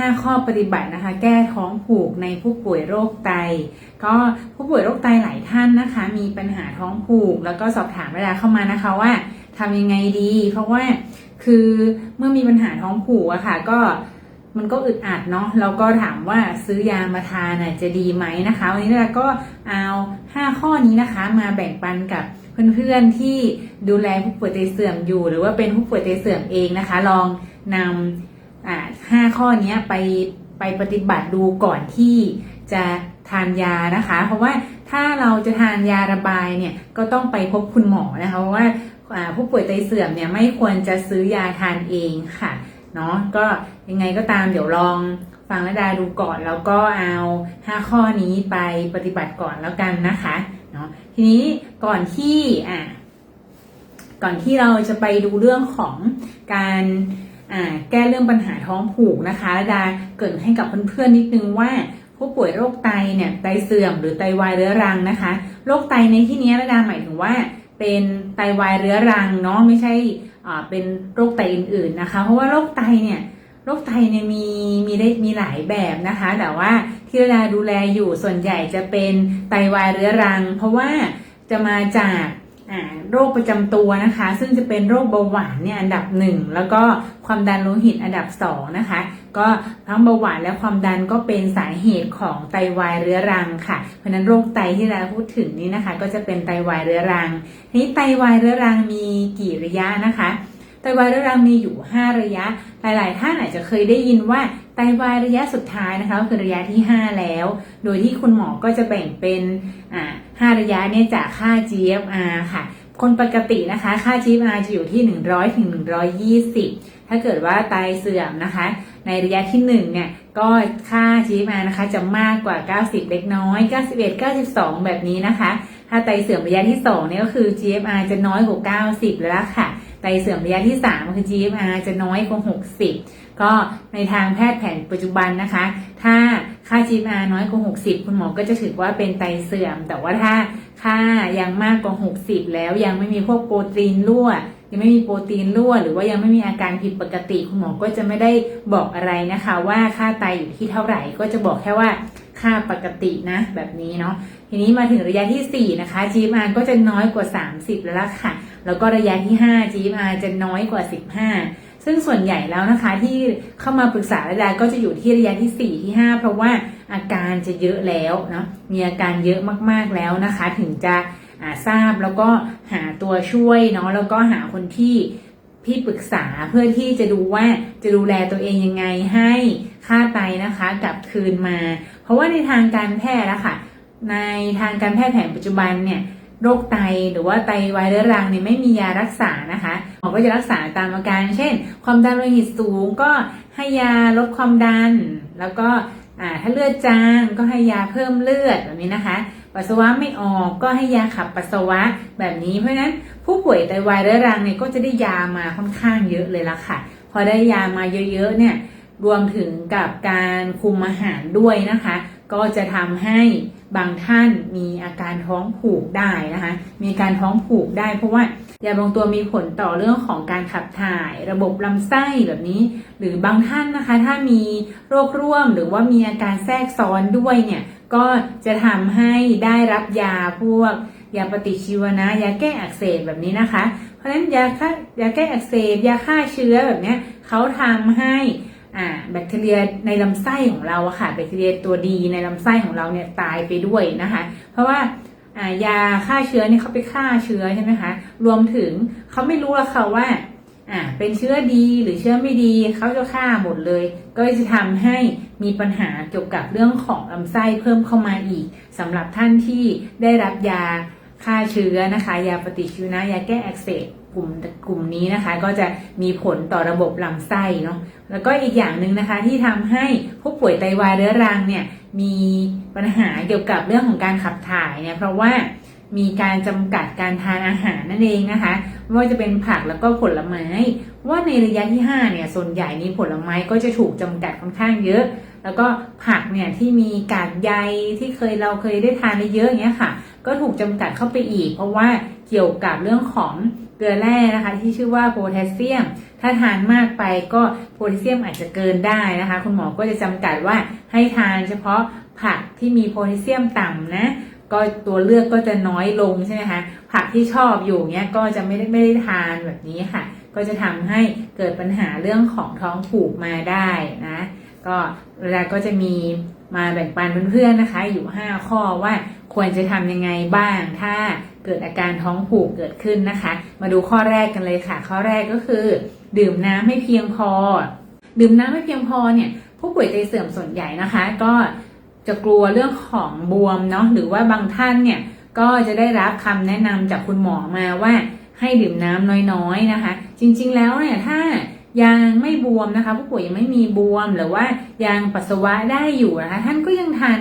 5 ข้อปฏิบัตินะคะ แก้ท้องผูกในผู้ป่วยโรคไต ก็ผู้ป่วยโรคไตหลายท่านนะคะ มีปัญหาท้องผูก แล้วก็สอบถามเวลาเข้ามานะคะว่าทำยังไงดี เพราะว่าคือเมื่อมีปัญหาท้องผูกอะค่ะ ก็มันก็อึดอัดเนาะแล้วก็ถามว่าซื้อยามาทานจะดีไหมนะคะ วันนี้เราก็เอา 5 ข้อนี้นะคะ มาแบ่งปันกับเพื่อนๆที่ดูแลผู้ป่วยไตเสื่อมอยู่ หรือว่าเป็นผู้ป่วยไตเสื่อมเองนะคะ ลองนำ อ่าห้าข้อนี้ไปไปปฏิบัติดูก่อนที่จะทานยานะคะ เพราะว่าถ้าเราจะทานยาระบายเนี่ยก็ต้องไปพบคุณหมอนะคะเพราะว่าผู้ป่วยไตเสื่อมเนี่ยไม่ควรจะซื้อยาทานเองค่ะเนาะก็ยังไงก็ตามเดี๋ยวลองฟังและดาดูก่อนแล้วก็เอา 5 ข้อนี้ไปปฏิบัติก่อนแล้วกันนะคะเนาะทีนี้ก่อนที่อ่าก่อนที่เราจะไปดูเรื่องของการ แก้เรื่องปัญหาท้องผูกนะคะและดาเกรินให้กับเพื่อนๆนิดนึงว่าผู้ป่วยโรคไตเนี่ยไตเสื่อมหรือไตวายเรื้อรังนะคะ โรคไตในที่นี้ระดาหมายถึงว่า เป็นไตวายเรื้อรังเนาะไม่ใช่เป็นโรคไตอื่นๆนะคะ เพราะว่าโรคไตเนี่ยโรคไตเนี่ยมีมีได้มีหลายแบบนะคะ แต่ว่าที่ระดาดูแลอยู่ส่วนใหญ่จะเป็นไตวายเรื้อรัง เพราะว่าจะมาจาก โรคประจำตัวนะคะ ซึ่งจะเป็นโรคเบาหวานเนี่ยอันดับหนึ่งแล้วก็ความดันโลหิตอันดับสองนะคะ ก็ทั้งเบาหวานและความดันก็เป็นสาเหตุของไตวายเรื้อรังค่ะ เพราะฉะนั้นโรคไตที่เราพูดถึงนี้นะคะ ก็จะเป็นไตวายเรื้อรังทีนี้ไตวายเรื้อรังมีกี่ระยะนะคะไตวายเรื้อรังมีอยู่ 5 ระยะ หลาย ๆ ท่านอาจจะเคยได้ยินว่า ไตวายระยะสุดท้ายนะคะก็คือระยะที่ 5 แล้ว โดยที่คุณหมอก็จะแบ่งเป็นอ่า5ระยะเนี่ยจากค่า GFR ค่ะ คนปกตินะคะค่า GFR จะอยู่ที่ 100ถึง120 ถ้าเกิดว่าไตเสื่อมนะคะ ในระยะที่1เนี่ยก็ค่า GFR นะคะจะมากกว่า 90 เล็กน้อย 91 92 แบบนี้นะคะ ถ้าไตเสื่อมระยะที่2เนี่ยก็คือ GFR จะน้อยกว่า 90 แล้วค่ะไตเสื่อมระยะที่3คือ GFR จะน้อยกว่า 60 ก็ในทางแพทย์แผนปัจจุบันนะคะ ถ้าค่า GFR น้อยกว่า 60 คุณหมอก็จะถือว่าเป็นไตเสื่อม แต่ว่าถ้าค่ายังมากกว่า 60 แล้วยังไม่มีพวกโปรตีนรั่วยังไม่มีโปรตีนรั่วหรือว่ายังไม่มีอาการผิดปกติ คุณหมอก็จะไม่ได้บอกอะไรนะคะ ว่าค่าไตอยู่ที่เท่าไหร่ก็จะบอกแค่ว่าค่าปกตินะ แบบนี้เนาะทีนี้มาถึงระยะที่ 4 นะคะ GMR ก็จะน้อยกว่า 30 แล้วล่ะค่ะ แล้วก็ระยะที่ 5 GMR จะน้อยกว่า 15 ซึ่งส่วนใหญ่แล้วนะคะที่เข้ามาปรึกษาระดาก็จะอยู่ที่ระยะที่4ที่5 เพราะว่าอาการจะเยอะแล้วเนาะมีอาการเยอะมากๆแล้วนะคะ ถึงจะาทราบแล้วก็หาตัวช่วยเนาะแล้วก็หาคนที่พี่ปรึกษาเพื่อที่จะดูว่าจะดูแลตัวเองยังไงให้ค่าไตนะคะกลับคืนมา เพราะว่าในทางการแพทย์อะค่ะในทางการแพทย์แผนปัจจุบันเนี่ย โรคไตหรือว่าไตวายเรื้อรังเนี่ยไม่มียารักษานะคะหมอก็จะรักษาตามอาการ เช่น ความดันโลหิตสูงก็ให้ยาลดความดัน แล้วก็ถ้าเลือดจางก็ให้ยาเพิ่มเลือดแบบนี้นะคะปัสสาวะไม่ออกก็ให้ยาขับปัสสาวะแบบนี้เพราะฉะนั้นผู้ป่วยไตวายเรื้อรังเนี่ยก็จะได้ยามาค่อนข้างเยอะเลยละค่ะ พอได้ยามาเยอะๆเนี่ยรวมถึงกับการคุมอาหารด้วยนะคะ ก็จะทำให้บางท่านมีอาการท้องผูกได้นะคะ มีการท้องผูกได้ เพราะว่ายาบางตัวมีผลต่อเรื่องของการขับถ่าย ระบบลำไส้แบบนี้ หรือบางท่านนะคะ ถ้ามีโรคร่วมหรือว่ามีอาการแทรกซ้อนด้วยเนี่ย ก็จะทำให้ได้รับยาพวกยาปฏิชีวนะ ยาแก้อักเสบแบบนี้นะคะ เพราะฉะนั้นยาฆ่ายาแก้อักเสบยาฆ่าเชื้อแบบนี้เขาทำให้ อ่าแบคทีเรียในลำไส้ของเราอะค่ะแบคทีเรียตัวดีในลำไส้ของเราเนี่ยตายไปด้วยนะคะ เพราะว่าอ่ายาฆ่าเชื้อเนี่ยเขาไปฆ่าเชื้อใช่ไหมคะรวมถึงเขาไม่รู้ละค่ะว่าอ่าเป็นเชื้อดีหรือเชื้อไม่ดีเขาจะฆ่าหมดเลย ก็จะทำให้มีปัญหาเกี่ยวกับเรื่องของลำไส้เพิ่มเข้ามาอีกสำหรับท่านที่ได้รับยาฆ่าเชื้อนะคะ ยาปฏิชีวนะยาแก้อักเสบ กลุ่มกลุ่มนี้นะคะ ก็จะมีผลต่อระบบลำไส้เนาะแล้วก็อีกอย่างหนึ่งนะคะที่ทำให้ผู้ป่วยไตวายเรื้อรังเนี่ยมีปัญหาเกี่ยวกับเรื่องของการขับถ่ายเนี่ยเพราะว่ามีการจำกัดการทานอาหารนั่นเองนะคะไม่ว่าจะเป็นผักแล้วก็ผลไม้ ว่าในระยะที่5เนี่ยส่วนใหญ่นี้ผลไม้ก็จะถูกจำกัดค่อนข้างเยอะ แล้วก็ผักเนี่ยที่มีกากใยที่เคยเราเคยได้ทานเยอะอย่างเงี้ยค่ะ ก็ถูกจำกัดเข้าไปอีก เพราะว่าเกี่ยวกับเรื่องของ เกลือแร่นะคะที่ชื่อว่าโพแทสเซียม ถ้าทานมากไปก็โพแทสเซียมอาจจะเกินได้นะคะ คุณหมอก็จะจำกัดว่าให้ทานเฉพาะผักที่มีโพแทสเซียมต่ำนะก็ตัวเลือกก็จะน้อยลงใช่ไหมคะผักที่ชอบอยู่เนี้ยก็จะไม่ได้ไม่ได้ทานแบบนี้ค่ะ ก็จะทำให้เกิดปัญหาเรื่องของท้องผูกมาได้นะ ก็เวลาก็จะมีมาแบ่งปันเพื่อนๆนะคะ อยู่ 5 ข้อว่าควรจะทำยังไงบ้างถ้า เกิดอาการท้องผูกเกิดขึ้นนะคะ มาดูข้อแรกกันเลยค่ะ ข้อแรกก็คือ ดื่มน้ำให้เพียงพอ ดื่มน้ำให้เพียงพอเนี่ย ผู้ป่วยไตเสื่อมส่วนใหญ่นะคะ ก็จะกลัวเรื่องของบวมเนาะหรือว่าบางท่านเนี่ยก็จะได้รับคำแนะนำจากคุณหมอมาว่าให้ดื่มน้ำน้อยๆนะคะ จริงๆแล้วเนี่ยถ้ายังไม่บวมนะคะ ผู้ป่วยยังไม่มีบวมหรือว่ายังปัสสาวะได้อยู่นะคะท่านก็ยังทาน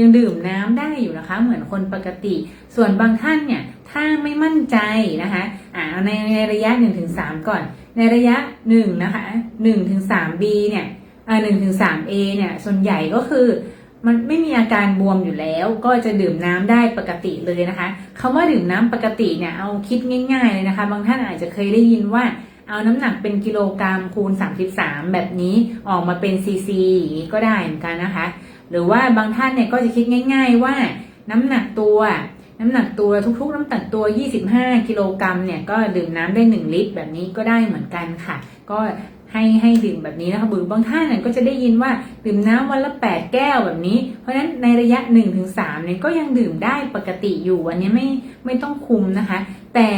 ยังดื่มน้ำได้อยู่นะคะ เหมือนคนปกติ ส่วนบางท่านเนี่ยถ้าไม่มั่นใจนะคะอ่าในในระยะ 1-3 ก่อน ในระยะ1นะคะ 1-3 B เนี่ยอ่า1-3 A เนี่ยส่วนใหญ่ก็คือมันไม่มีอาการบวมอยู่แล้วก็จะดื่มน้ำได้ปกติเลยนะคะคำว่าดื่มน้ำปกติเนี่ยเอาคิดง่ายๆเลยนะคะ บางท่านอาจจะเคยได้ยินว่า เอาน้ำหนักเป็นกิโลกรัมคูณ 33 แบบนี้ออกมาเป็นซีซีก็ได้เหมือนกันนะคะ หรือว่าบางท่านเนี่ยก็จะคิดง่าย ๆ ว่าน้ำหนักตัว น้ำหนักตัวทุกๆ น้ำหนักตัว 25 กิโลกรัมเนี่ยก็ดื่มน้ำได้ 1 ลิตร แบบนี้ก็ได้เหมือนกันค่ะ ก็ให้ให้ดื่มแบบนี้นะคะหรือบางท่านเนี่ยก็จะได้ยินว่าดื่มน้ำวันละ 8 แก้วแบบนี้ เพราะฉะนั้นในระยะ 1-3เนี่ยก็ยังดื่มได้ปกติอยู่อันนี้ไม่ไม่ต้องคุมนะคะ แต่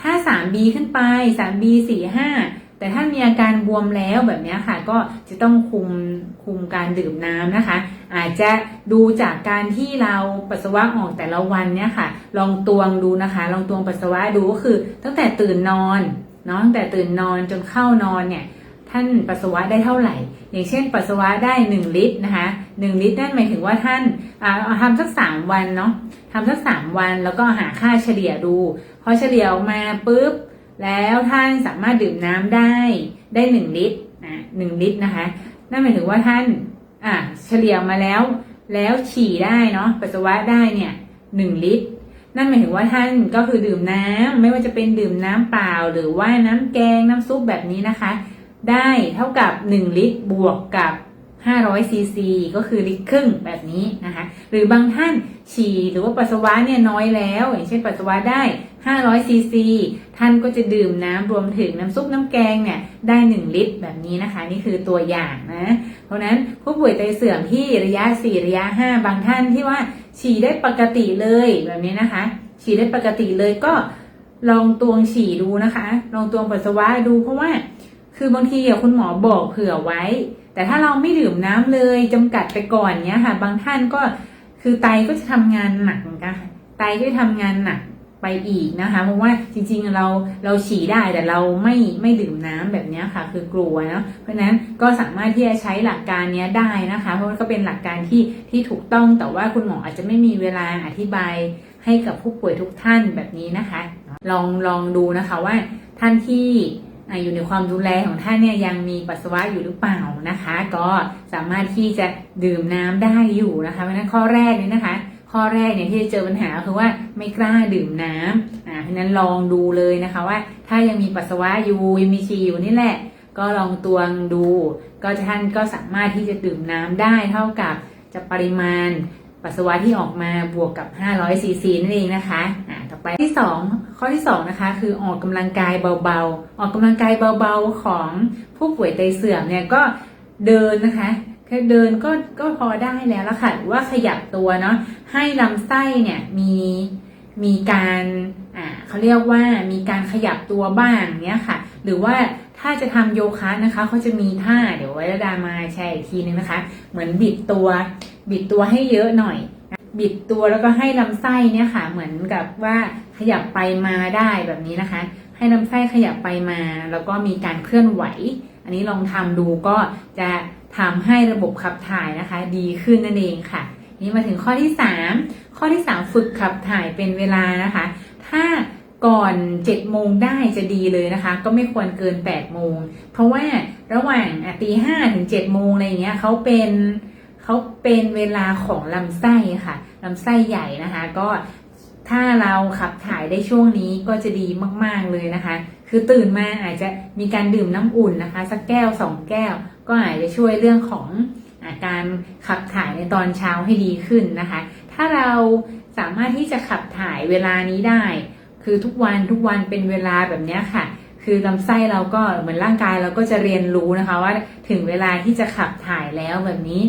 ถ้า 3B ขึ้นไป 3B 4 5 แต่ถ้ามีอาการบวมแล้วแบบนี้ค่ะ ก็จะต้องคุมคุมการดื่มน้ำนะคะ อาจจะดูจากการที่เราปัสสาวะออกแต่ละวันเนี่ยค่ะ ลองตวงดูนะคะ ลองตวงปัสสาวะดูก็คือ ตั้งแต่ตื่นนอนเนาะตั้งแต่ตื่นนอนจนเข้านอนเนี่ยท่านปัสสาวะได้เท่าไหร่ อย่างเช่น ปัสสาวะได้ 1 ลิตรนะคะ1ลิตรนั่นหมายถึงว่าท่านอ่าเอาทำสัก 3 วันเนาะทำสัก 3 วันแล้วก็หาค่าเฉลี่ยดู พอเฉลี่ยออกมาปุ๊บ แล้วท่านสามารถดื่มน้ำได้ได้1ลิตรนะ1ลิตรนะคะ นั่นหมายถึงว่าท่านอ่าเฉลี่ยมาแล้ว แล้วฉี่ได้เนาะปัสสาวะได้เนี่ย1ลิตร นั่นหมายถึงว่าท่านก็คือดื่มน้ำไม่ว่าจะเป็นดื่มน้ำเปล่า หรือว่าน้ำแกงน้ำซุปแบบนี้นะคะ ได้เท่ากับ 1 ลิตรบวกกับ 500ซีซีก็คือลิตรครึ่งแบบนี้นะคะหรือบางท่านฉี่หรือว่าปัสสาวะเนี่ยน้อยแล้ว อย่างเช่นปัสสาวะได้500ซีซีท่านก็จะดื่มน้ำรวมถึงน้ำซุปน้ำแกงเนี่ยได้ 1 ลิตรแบบนี้นะคะ นี่คือตัวอย่างนะ เพราะนั้นผู้ป่วยไตเสื่อมที่ระยะ 4 ระยะ 5 บางท่านที่ว่าฉี่ได้ปกติเลยแบบนี้นะคะ ฉี่ได้ปกติเลยก็ลองตวงฉี่ดูนะคะ ลองตวงปัสสาวะดูเพราะว่า คือบางทีคุณหมอบอกเผื่อไว้ แต่ถ้าเราไม่ดื่มน้ำเลยจำกัดไปก่อนเนี้ยค่ะ บางท่านก็คือไตก็จะทำงานหนักเหมือนกันค่ะไตก็จะทำงานหนักไปอีกนะคะ เพราะว่าจริงๆเราเราฉี่ได้แต่เราไม่ไม่ดื่มน้ำแบบนี้ค่ะ คือกลัวเนาะเพราะฉะนั้นก็สามารถที่จะใช้หลักการเนี้ยได้นะคะ เพราะว่าก็เป็นหลักการที่ที่ถูกต้องแต่ว่าคุณหมออาจจะไม่มีเวลาอธิบายให้กับผู้ป่วยทุกท่านแบบนี้นะคะ ลองลองดูนะคะว่าท่านที่ อยู่ในความดูแลของท่านเนี่ยยังมีปัสสาวะอยู่หรือเปล่านะคะ ก็สามารถที่จะดื่มน้ำได้อยู่นะคะเพราะฉะนั้นข้อแรกเนี่ยนะคะ ข้อแรกเนี่ยที่จะเจอปัญหาคือว่าไม่กล้าดื่มน้ำอ่าเพราะฉะนั้นลองดูเลยนะคะว่า ถ้ายังมีปัสสาวะอยู่ยังมีฉี่อยู่นี่แหละ ก็ลองตวงดู ก็ท่านก็สามารถที่จะดื่มน้ำได้เท่ากับจะปริมาณ ปัสสาวะที่ออกมาบวกกับ 500ซีซีนั่นเองนะคะอ่าต่อไปที่ 2 ข้อที่ 2 นะคะ คือออกกำลังกายเบาๆ ออกกำลังกายเบาๆของผู้ป่วยไตเสื่อมเนี่ยก็เดินนะคะแค่เดินก็ก็พอได้แล้วละค่ะหรือว่าขยับตัวเนาะให้ลำไส้เนี่ยมีมีการอ่าเขาเรียกว่ามีการขยับตัวบ้างเนี้ยค่ะ หรือว่า ถ้าจะทำโยคะนะคะเขาจะมีท่าเดี๋ยวไว้ระดามาแชร์อีกทีนึงนะคะ เหมือนบิดตัว บิดตัวให้เยอะหน่อย บิดตัวแล้วก็ให้ลำไส้เนี่ยค่ะ เหมือนกับว่าขยับไปมาได้แบบนี้นะคะ ให้ลำไส้ขยับไปมา แล้วก็มีการเคลื่อนไหว อันนี้ลองทำดูก็จะทำให้ระบบขับถ่ายนะคะ ดีขึ้นนั่นเองค่ะ นี่มาถึงข้อที่ 3 ข้อที่ 3 ฝึกขับถ่ายเป็นเวลานะคะ ถ้า ก่อน7โมงได้จะดีเลยนะคะ ก็ไม่ควรเกิน8โมง เพราะว่าระหว่างตีห้าถึง7โมงอะไรเงี้ยเขาเป็นเขาเป็นเวลาของลำไส้ค่ะลำไส้ใหญ่นะคะ ก็ถ้าเราขับถ่ายได้ช่วงนี้ก็จะดีมากๆเลยนะคะ คือตื่นมาอาจจะมีการดื่มน้ำอุ่นนะคะ สักแก้วสองแก้ว ก็อาจจะช่วยเรื่องของอาการขับถ่ายในตอนเช้าให้ดีขึ้นนะคะ ถ้าเราสามารถที่จะขับถ่ายเวลานี้ได้ คือทุกวันทุกวันเป็นเวลาแบบนี้ค่ะ คือลำไส้เราก็เหมือนร่างกายเราก็จะเรียนรู้นะคะ ว่าถึงเวลาที่จะขับถ่ายแล้วแบบนี้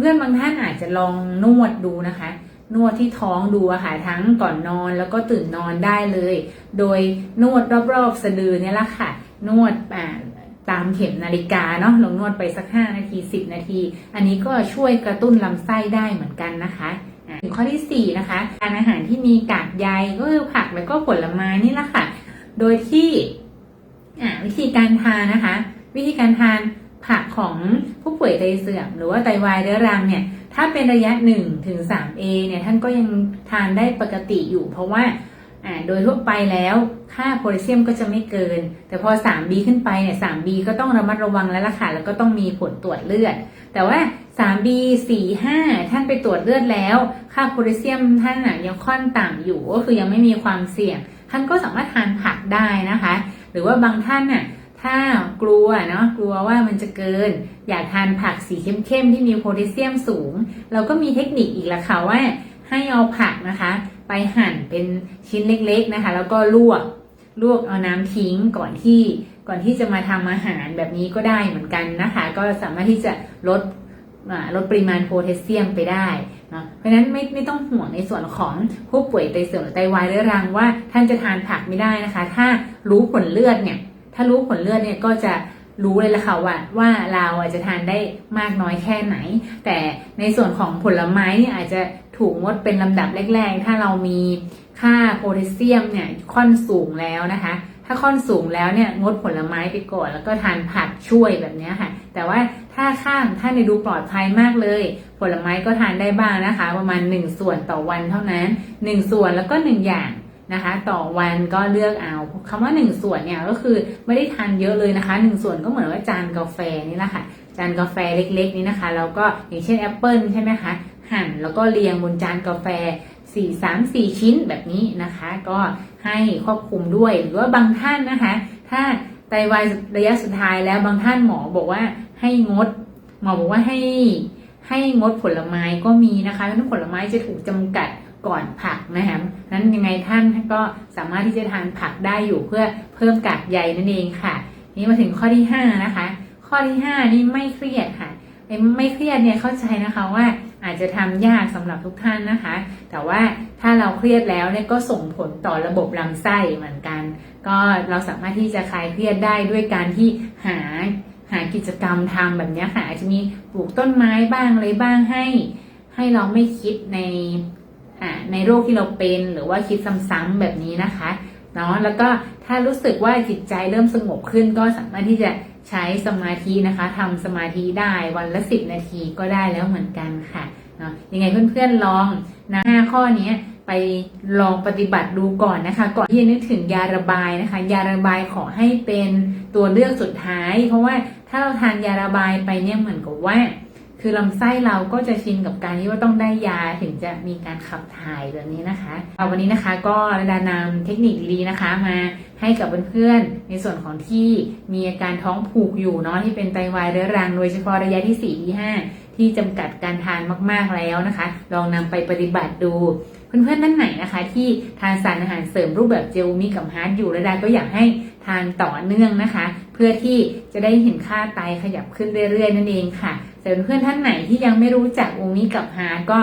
เพื่อนบางท่านอาจจะลองนวดดูนะคะ นวดที่ท้องดูอะค่ะทั้งก่อนนอนแล้วก็ตื่นนอนได้เลย โดยนวดรอบๆสะดือเนี่ยละค่ะ นวดอ่าตามเข็มนาฬิกาเนาะลองนวดไปสัก 5 นาที 10 นาที อันนี้ก็ช่วยกระตุ้นลำไส้ได้เหมือนกันนะคะาถึงข้อที่ 4 นะคะทานอาหารที่มีกากใยก็คือผักแล้วก็ผลไม้นี่แหละค่ะ โดยที่วิธีการทานนะคะ วิธีการทานผักของผู้ป่วยไตเสื่อม หรือว่าไตวายเรื้อรังเนี่ยถ้าเป็นระยะ1ถึง 3A เนี่ยท่านก็ยังทานได้ปกติอยู่ เพราะว่า โดยทั่วไปแล้วค่าโพแทสเซียมก็จะไม่เกิน แต่พอ 3B ขึ้นไปเนี่ย 3B ก็ต้องระมัดระวังแล้วล่ะค่ะ แล้วก็ต้องมีผลตรวจเลือด แต่ว่า 3B 4 5 ท่านไปตรวจเลือดแล้ว ค่าโพแทสเซียมท่านอะยังค่อนต่ำอยู่ก็คือยังไม่มีความเสี่ยง ท่านก็สามารถทานผักได้นะคะ หรือว่าบางท่านน่ะถ้ากลัวเนาะกลัวว่ามันจะเกิน อยากทานผักสีเข้มๆที่มีโพแทสเซียมสูง เราก็มีเทคนิคอีกละค่ะว่าให้เอาผักนะคะ ไปหั่นเป็นชิ้นเล็กๆนะคะ แล้วก็ลวกลวกเอาน้ำทิ้งก่อนที่ก่อนที่จะมาทำอาหารแบบนี้ก็ได้เหมือนกันนะคะ ก็สามารถที่จะลดลดปริมาณโพแทสเซียมไปได้เนาะเพราะฉะนั้นไม่ไม่ต้องห่วงในส่วนของผู้ป่วยไตเสื่อมหรือไตวายเรื้อรังว่าท่านจะทานผักไม่ได้นะคะ ถ้ารู้ผลเลือดเนี่ย ถ้ารู้ผลเลือดเนี่ยก็จะ รู้เลยละค่ะว่าว่าเราอาจจะทานได้มากน้อยแค่ไหน แต่ในส่วนของผลไม้เนี่ยอาจจะถูกงดเป็นลำดับแรก ๆ ถ้าเรามีค่าโพแทสเซียมเนี่ยค่อนสูงแล้วนะคะ ถ้าค่อนสูงแล้วเนี่ยงดผลไม้ไปก่อนแล้วก็ทานผักช่วยแบบนี้ค่ะ แต่ว่าถ้าข้ามท่าในดูปลอดภัยมากเลย ผลไม้ก็ทานได้บ้างนะคะ ประมาณ 1 ส่วนต่อวันเท่านั้น 1 ส่วนแล้วก็ 1 อย่าง นะคะ ต่อวันก็เลือกเอาคำว่า 1 ส่วนเนี่ยก็คือไม่ได้ทานเยอะเลยนะคะ 1 ส่วนก็เหมือนว่าจานกาแฟนี่แหละค่ะจานกาแฟเล็กๆ นี้นะคะแล้วก็อย่างเช่นแอปเปิลใช่ไหมคะหั่นแล้วก็เรียงบนจานกาแฟ4 3 4 ชิ้นแบบนี้นะคะ ก็ให้ครอบคลุมด้วยหรือว่าบางท่านนะคะ ถ้าไตวายระยะสุดท้ายแล้วบางท่านหมอบอกว่าให้งด หมอบอกว่าให้ให้งดผลไม้ก็มีนะคะเพราะผลไม้จะถูกจำกัด ก่อนผักนะคะนั้นยังไงท่านก็สามารถที่จะทานผักได้อยู่เพื่อเพิ่มกากใยนั่นเองค่ะ นี่มาถึงข้อที่ 5 นะคะ ข้อที่ 5 นี่ไม่เครียดค่ะไม่เครียดเนี่ยเข้าใจนะคะว่าอาจจะทำยากสำหรับทุกท่านนะคะ แต่ว่าถ้าเราเครียดแล้วเนี่ยก็ส่งผลต่อระบบลำไส้เหมือนกัน ก็เราสามารถที่จะคลายเครียดได้ด้วยการที่หาหากิจกรรมทำแบบนี้ค่ะอาจจะมีปลูกต้นไม้บ้างอะไรบ้างให้ ให้เราไม่คิดใน อ่าในโรคที่เราเป็นหรือว่าคิดซ้ำๆแบบนี้นะคะเนาะแล้วก็ถ้ารู้สึกว่าจิตใจเริ่มสงบขึ้นก็สามารถที่จะใช้สมาธินะคะทำสมาธิได้วันละสิบนาทีก็ได้แล้วเหมือนกันค่ะเนาะยังไงเพื่อนๆลองนะห้าข้อนี้ไปลองปฏิบัติดูก่อนนะคะ ก่อนที่จะนึกถึงยาระบายนะคะ ยาระบายขอให้เป็นตัวเลือกสุดท้าย เพราะว่าถ้าเราทานยาระบายไปเนี่ยเหมือนกับว่า คือลำไส้เราก็จะชินกับการที่ว่าต้องได้ยาถึงจะมีการขับถ่ายแบบนี้นะคะเอาวันนี้นะคะก็ระดานำเทคนิคดีๆนะคะมาให้กับเพื่อนๆในส่วนของที่มีอาการท้องผูกอยู่เนาะที่เป็นไตวายเรื้อรังโดยเฉพาะระยะที่ 4 ที่ 5 ที่จำกัดการทานมากๆแล้วนะคะ ลองนำไปปฏิบัติดูเพื่อนๆท่านไหนนะคะ ที่ทานสารอาหารเสริมรูปแบบเจลมีกับฮาร์ดอยู่ระดาก็อยากให้ทานต่อเนื่องนะคะ เพื่อที่จะได้เห็นค่าไตขยับขึ้นเรื่อยๆนั่นเองค่ะ ส่วนเพื่อนท่านไหนที่ยังไม่รู้จักโอมิกับฮาร์ดก็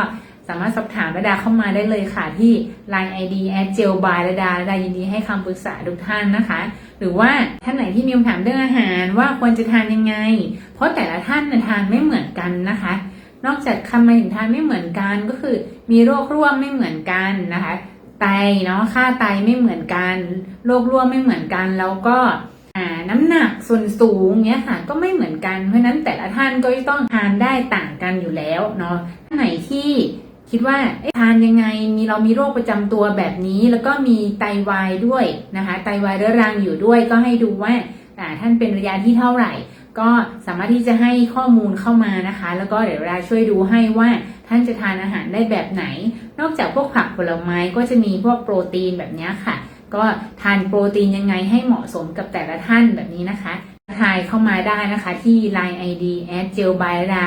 สามารถสอบถามระดาเข้ามาได้เลยค่ะที่ Line ID at gel by ระดาระดายินดีให้คำปรึกษาทุกท่านนะคะ หรือว่าท่านไหนที่มีคำถามเรื่องอาหารว่าควรจะทานยังไง เพราะแต่ละท่านทานไม่เหมือนกันนะคะ นอกจากคำมาถึงทานไม่เหมือนกันก็คือ มีโรคร่วมไม่เหมือนกันนะคะ ไตเนาะค่าไตไม่เหมือนกัน โรคร่วมไม่เหมือนกันแล้วก็ น้ำหนักส่วนสูงเนี้ยค่ะก็ไม่เหมือนกันเพราะนั้นแต่ละท่านก็จะต้องทานได้ต่างกันอยู่แล้วเนาะท่านไหนที่คิดว่าเอ๊ะทานยังไงมีเรามีโรคประจำตัวแบบนี้ แล้วก็มีไตวายด้วยนะคะ ไตวายเรื้อรังอยู่ด้วย ก็ให้ดูว่าอ่าท่านเป็นระยะที่เท่าไหร่ ก็สามารถที่จะให้ข้อมูลเข้ามานะคะ แล้วก็เดี๋ยวเราช่วยดูให้ว่าท่านจะทานอาหารได้แบบไหน นอกจากพวกผักผลไม้ก็จะมีพวกโปรตีนแบบนี้ค่ะ ก็ทานโปรตีนยังไงให้เหมาะสมกับแต่ละท่านแบบนี้นะคะทายเข้ามาได้นะคะที่ Line ID แอดเจลบายดา